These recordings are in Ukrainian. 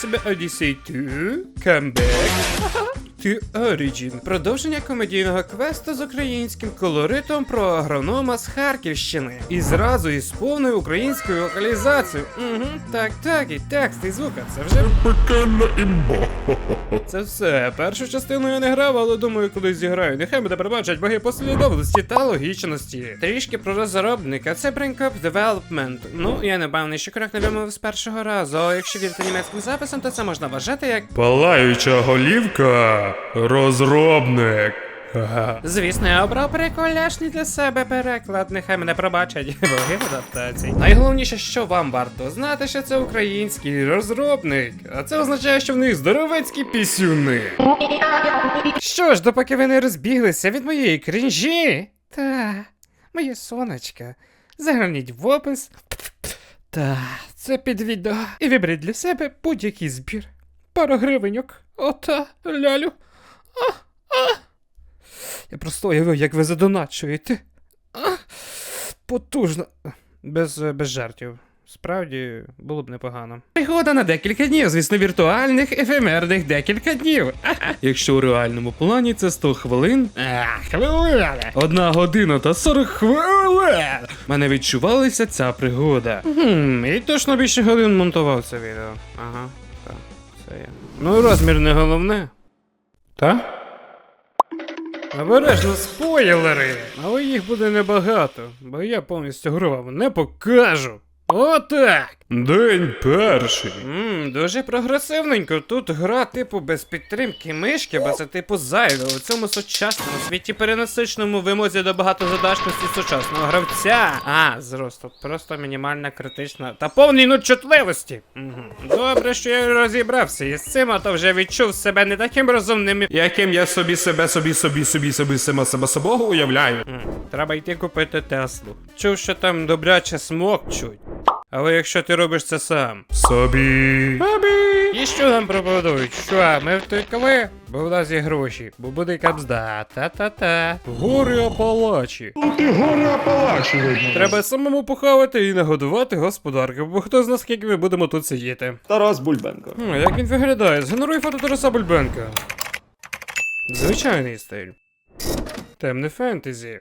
себе Odyssey 2, Comeback, The Origin. Продовження комедійного квесту з українським колоритом про агронома з Харківщини. І зразу із повною українською локалізацією. Угу, так, так, і текст, і звука. Це вже Пекельна імба. це все. Першу частину я не грав, але думаю, колись зіграю. Нехай мене пробачать боги послідовності та логічності. Трішки про розробника. Це Braincop Development. Ну, я не певний, що коректно вимовив з першого разу. А якщо вірити німецьким записам, то це можна вважати як. Палаюча голівка. Розробник. Звісно, я обрав приколяшний для себе переклад. Нехай мене пробачать боги в адаптації. Найголовніше, що вам варто знати, що це український розробник. А це означає, що в них здоровецькі пісюни. Що ж, допоки ви не розбіглися від моєї крінжі. Та, моє сонечко. Загляніть в опис. Та, це під відео. І виберіть для себе будь-який збір. Пару гривеньок. Ота, лялю. Я просто уявив, як ви задоначуєте. Потужно. Без, е, без жартів. Справді було б непогано. Пригода на декілька днів, звісно, віртуальних, ефемерних декілька днів. Якщо у реальному плані це 100 хвилин. Одна година та 40 хвилин. Мене відчувалася ця пригода. Хм, і точно більше годин монтував це відео. Ага, так, це я. Ну і розмір не головне. Та? Обережно спойлери, але їх буде небагато, бо я повністю гру вам не покажу. Отак. День перший. Ммм, дуже прогресивненько. Тут гра, типу, без підтримки мишки, бо це типу зайве у цьому сучасному світі перенасичному вимозі до багатозадачності сучасного гравця. А, зрос, тут просто мінімальна критична та повний нут чутливості. Угу. Добре, що я розібрався із цим, а то вже відчув себе не таким розумним. Яким я собі себе собі собі собі собі сама себе собого уявляю. М, Треба йти купити Теслу. Чув, що там добряче смокчуть. Але якщо ти робиш це сам. Собі. І що нам пропонують? Що, ми втекли? Бо в нас є гроші, бо буде капзда. Та-та-та. Гори Апалачі. Тут і гори Апалачі видно. Треба самому похавати і нагодувати господарки, бо хто зна скільки ми будемо тут сидіти. Тарас Бульбенко. Хм, як він виглядає? Згенеруй фото Тараса Бульбенка. Звичайний стиль. Темне фентезі.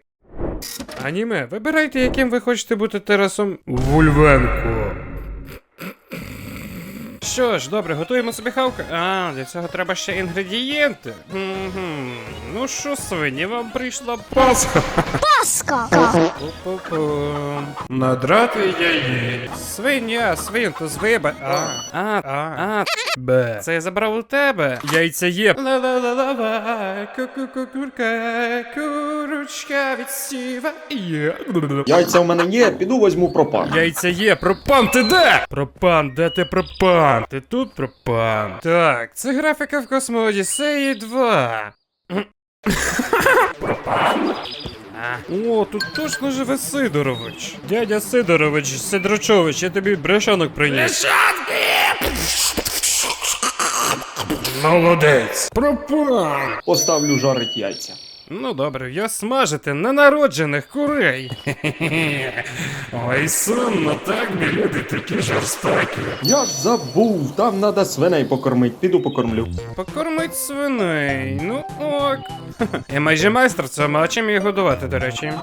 Аніме, вибирайте, яким ви хочете бути Тарасом Вульвенко. Що ж, добре, готуємо собі хавку. А, для цього треба ще інгредієнти. Угу. Ну що, свині, вам прийшла пасха. Пу-пу-пу. Надрати яєць. Свиня, свинку з виба. А, а, а, а, Б. це я забрав у тебе. Яйця є. Ла-ла-ла-ла, ку-ку-ку-курка, курочка від сіва. Є. Яйця в мене є, піду возьму пропан. Яйця є, пропан, ти де? Пропан, де ти пропан? Ти тут пропан. Так, це графіка в Космо Одіссеї 2. А. О, тут точно живе Сидорович. Дядя Сидорович, Сидорочович, я тобі брешанок приніс. Молодець. Пропа! Поставлю жарить яйця. Ну добре, я смажити ненароджених курей. Ой, сумно, так не люди такі жорстокі. Я ж забув, там надо свиней покормить, піду покормлю. Покормить свиней. Ну ок. Я майже майстер цьому, а чим її годувати, до речі?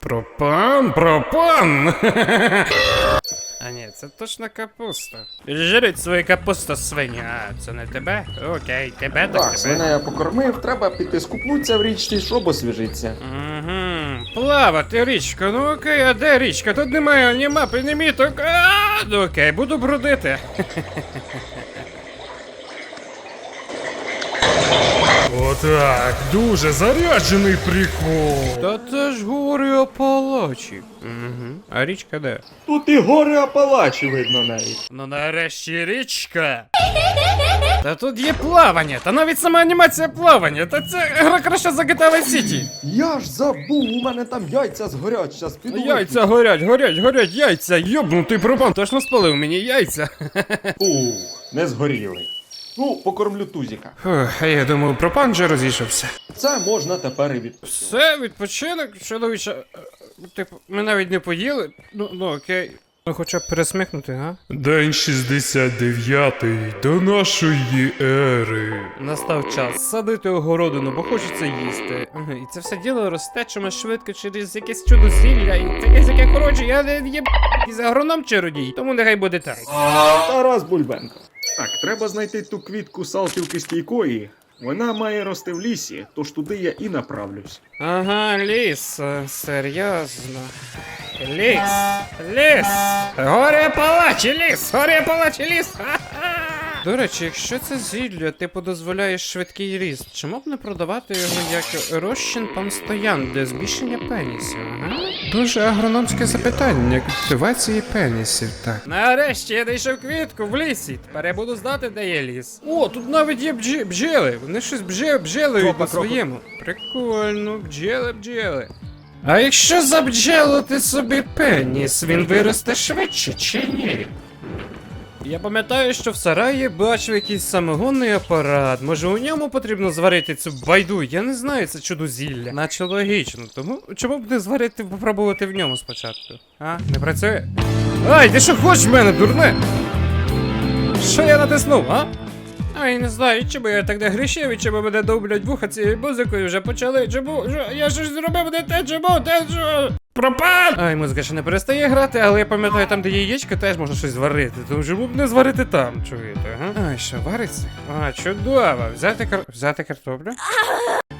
Пропан, пропан. А ні, це точно капуста. Жирить свою капусту, свині. А, це не тебе? Окей, тебе так Так, тебе. свиня я покормив, треба піти скупнутися в річці, щоб освіжитися. Угу. Плавати річку, ну окей, а де річка? Тут немає ні мапи, ні міток. А, ну окей, буду бродити. Отак, дуже заряджений прикол. Та це ж гори Апалачі. Угу. А річка де? Тут і гори Апалачі видно навіть. Ну нарешті річка. Та тут є плавання, та навіть сама анімація плавання, та це гра краще за GTA Vice City. Я ж забув, у мене там яйця згорять, щас піду. Яйця горять, горять, горять, яйця, йобнутий пропан, точно спалив мені яйця. Ух, не згоріли. Ну, покормлю тузіка. Фух, я думав, пропан вже розійшовся. Це можна тепер і відпочити. Все, відпочинок, чоловіче. Е, Типу, ми навіть не поїли. Ну, ну окей. Ну, Хоча б пересмикнути, га? День 69 до нашої ери. Настав час садити огородину, бо хочеться їсти. Ага, І це все діло росте чимось швидко через якесь чудо зілля. І таке яке коротше, я не є із агроном чародій, тому нехай буде так. Тарас Бульбенко. Так, треба знайти ту квітку салтівки стійкої. Вона має рости в лісі, тож туди я і направлюсь. Ага, ліс, е, серйозно. Ліс, ліс, горе палачі ліс, горе палачі ліс. Ха-ха. До речі, якщо це зілля, типу дозволяє швидкий ріст, чому б не продавати його як розчин панстоян для збільшення пенісів, ага? Дуже агрономське запитання культивації пенісів, так. Нарешті я знайшов квітку в лісі. Тепер я буду знати, де є ліс. О, тут навіть є бджі, бджіли. Вони щось бджі, бджілеють по своєму. Прикольно, бджіли, бджіли. А якщо забджелити собі пеніс, він виросте швидше чи ні? Я пам'ятаю, що в сараї бачив якийсь самогонний апарат. Може у ньому потрібно зварити цю байду? Я не знаю, це чудозілля. Наче логічно, тому чому б не зварити, попробувати в ньому спочатку? А, не працює? Ай, ти що хочеш в мене, дурне? Що я натиснув, а? Ай, не знаю, чи би я так грішив, і би мене довблять вуха цією музикою вже почали. Чому? Я щось зробив не те, чому? Те що? Пропав! Ай, музика ще не перестає грати, але я пам'ятаю, там, де є яєчко, теж можна щось зварити. Тому чому б не зварити там, чуєте, ага? Ай, що вариться? А, чудово. Взяти кар... взяти картоплю?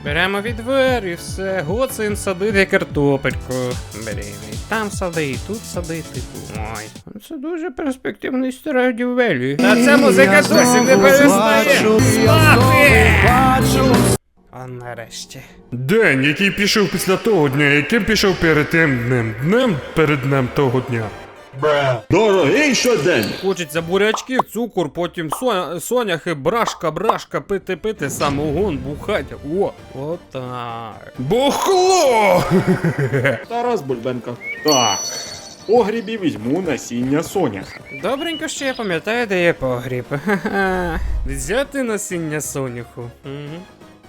Беремо відвер і все. Гоцин садити картопельку. Беремо і там сади, і тут сади, типу. Ой. Це дуже перспективний страдівелі. Та ця музика досі не перестає. Слати! А нарешті. День, який пішов після того дня, яким пішов перед тим днем. Днем перед днем того дня. Дорогий щодень! Хочеться бурячки, цукор, потім соня, соняхи, брашка, брашка, пити, пити, самогон, бухать. О, отак. Бухло! Тарас Бульбенко. Так. Погрібі візьму насіння соняха. Добренько, що я пам'ятаю, де є погріб. Взяти насіння соняху. Угу.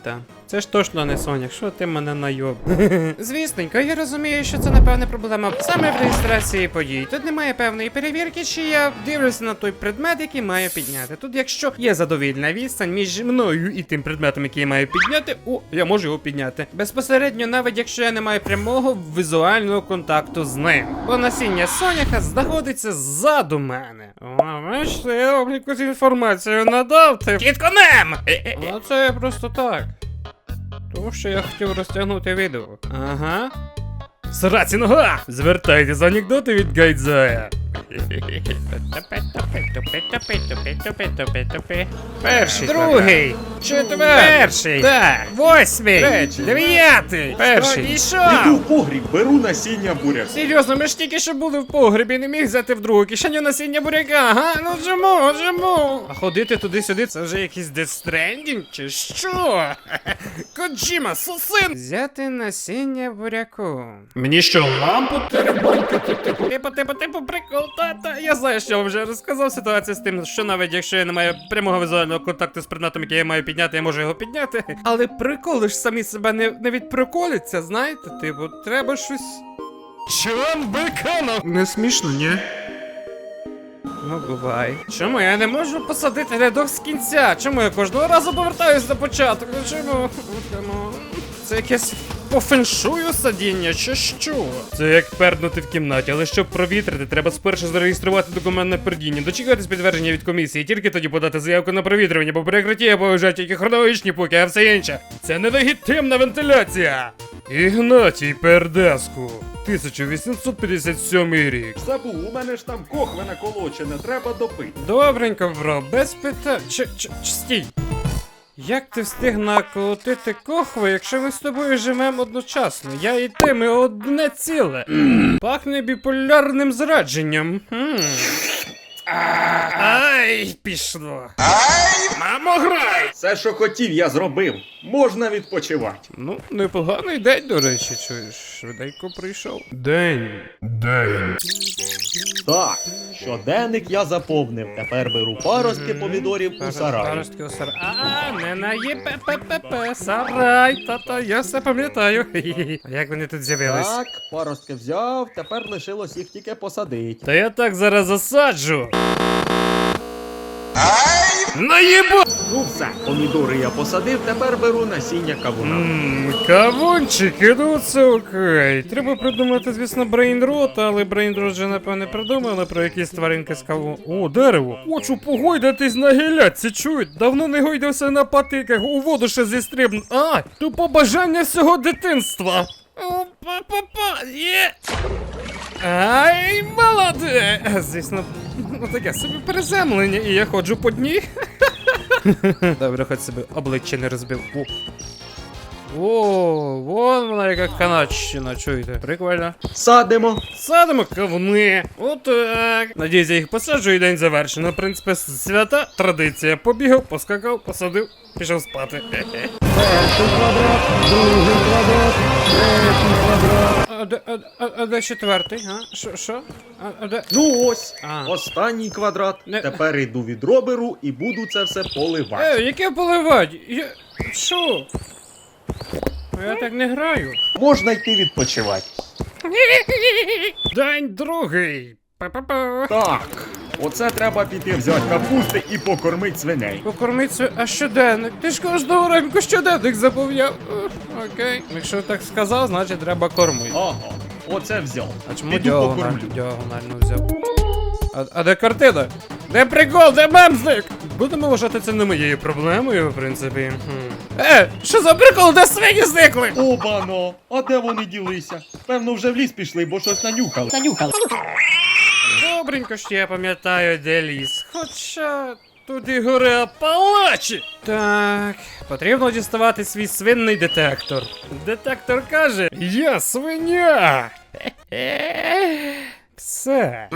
Та. Це ж точно не сонях, що ти мене найоб. Звісненько, я розумію, що це напевне проблема саме в реєстрації подій. Тут немає певної перевірки, чи я дивлюся на той предмет, який маю підняти. Тут, якщо є задовільна відстань між мною і тим предметом, який я маю підняти, о, я можу його підняти. Безпосередньо, навіть якщо я не маю прямого візуального контакту з ним. Бо насіння соняха знаходиться ззаду мене. О, бачите, я вам якусь інформацію надав. Ти... Кітконем! Ну це просто так. Тому що я хотів розтягнути відео. Ага. Сраці нога! За анекдоти від Гайдзая. Перший. Другий. Четвертий. Перший. Так. Восьмий. Третій. Дев'ятий. Перший. Іду в погріб, беру насіння буряка. Серйозно, ми ж тільки що були в погребі, не міг взяти в другу кишеню насіння буряка, ага? Ну чому, чому? А ходити туди-сюди, це вже якийсь Stranding чи що? Коджіма, сусин! Взяти насіння буряку. Мені що, лампу Типу, типу, типу, прикол, та-та. Я знаю, що я вам вже розказав ситуацію з тим, що навіть якщо я не маю прямого візуального контакту з предметом, який я маю підняти, я можу його підняти. Але приколи ж самі себе не, не відприколються, знаєте, типу, треба щось. Чон беконов! Не смішно, ні? Ну, бувай. Чому я не можу посадити рядок з кінця? Чому я кожного разу повертаюсь на початок? Ну чому? Чому? Це якесь по феншую садіння, чи що? Це як пернути в кімнаті, але щоб провітрити, треба спершу зареєструвати документ на пердіння, дочекатись підтвердження від комісії, тільки тоді подати заявку на провітрювання, бо перекриття поважають тільки хронологічні поки, а все інше. Це нелегітимна вентиляція! Ігнатій Пердеску, 1857 рік. Забув, у мене ж там кохве наколочене, треба допити. Добренько, бро, без питань. Ч, ч, ч, стій. Як ти встиг наколотити кохви, якщо ми з тобою живемо одночасно? Я і ти, ми одне ціле. Пахне біполярним зрадженням. Ай, пішло. Мамо, грай! Все, що хотів, я зробив. Можна відпочивати. Ну, непоганий день, до речі, чуєш, швиденько прийшов. День. День. Так, Щоденник я заповнив. Тепер беру паростки помідорів у сарай. Паростки у сарай. А, не на ЄППП, сарай, та-та, я все пам'ятаю. А як вони тут з'явились? Так, паростки взяв, тепер лишилось їх тільки посадити. Та я так зараз засаджу. Наїбо! Ну помідори я посадив, тепер беру насіння кавуна. Ммм, кавунчики, ну це окей. Треба придумати, звісно, брейнрот, але брейнрот вже напевне придумали про якісь тваринки з каву. О, дерево. Хочу погойдатись на гілляці, чують. Давно не гойдався на патиках, у воду ще зістрибну. А, то побажання всього дитинства. Па-па-па, є. Ай, молоде! Звісно, таке собі приземлення, і я ходжу по дні. Добре, хоч себе обличчя не розбив. О. О, вон вона яка канадщина, чуєте? Прикольно. Садимо. Садимо кавуни. Отак. Надіюсь, я їх посаджу і день завершено. В принципі, свята традиція. Побігав, поскакав, посадив, пішов спати. Хе-хе. А де, а, а, а де четвертий? А? Що? Що? А, а де? Ну ось, А. останній квадрат. Не- Тепер йду від роберу і буду це все поливати. Е, яке поливать? Я... Що? Я так не граю. Можна йти відпочивати. День другий. Па-па-па. Так, оце треба піти взяти капусти і покормить свиней. Покормить свій- а щоденник. Ти ж кожного ранку щоденник заповняв. Окей. Якщо так сказав, значить треба кормити. Ага, оце взяв. А чому діагональ, діагонально взяв? А, а де картина? Де прикол, де мемзник? Будемо вважати це не моєю проблемою, в принципі. Хм. Е, що за прикол, де свині зникли? Обано! А де вони ділися? Певно, вже в ліс пішли, бо щось нанюхали. Нанюхали. Добренько, що я пам'ятаю, де ліс. Хоча тут і гори Апалачі. Так, потрібно діставати свій свинний детектор. Детектор каже: Я свиня! Все.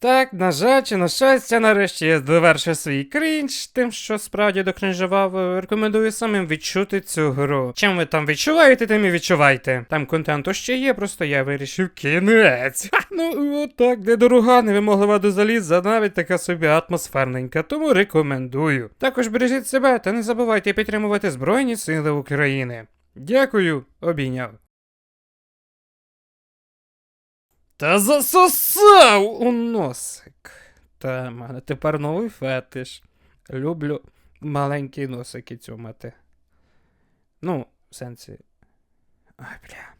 Так, на жаль, чи на щастя, нарешті я довершив свій крінж, тим, що справді докринжував, е, рекомендую самим відчути цю гру. Чим ви там відчуваєте, тим і відчувайте. Там контенту ще є, просто я вирішив кінець. Ха, ну, отак, де дорога, невимоглива до заліза, навіть така собі атмосферненька, тому рекомендую. Також бережіть себе та не забувайте підтримувати Збройні Сили України. Дякую, обійняв. Та засосав у носик. Та мене тепер новий фетиш. Люблю маленькі носики цьомати. Ну, в сенсі. Ай, бля.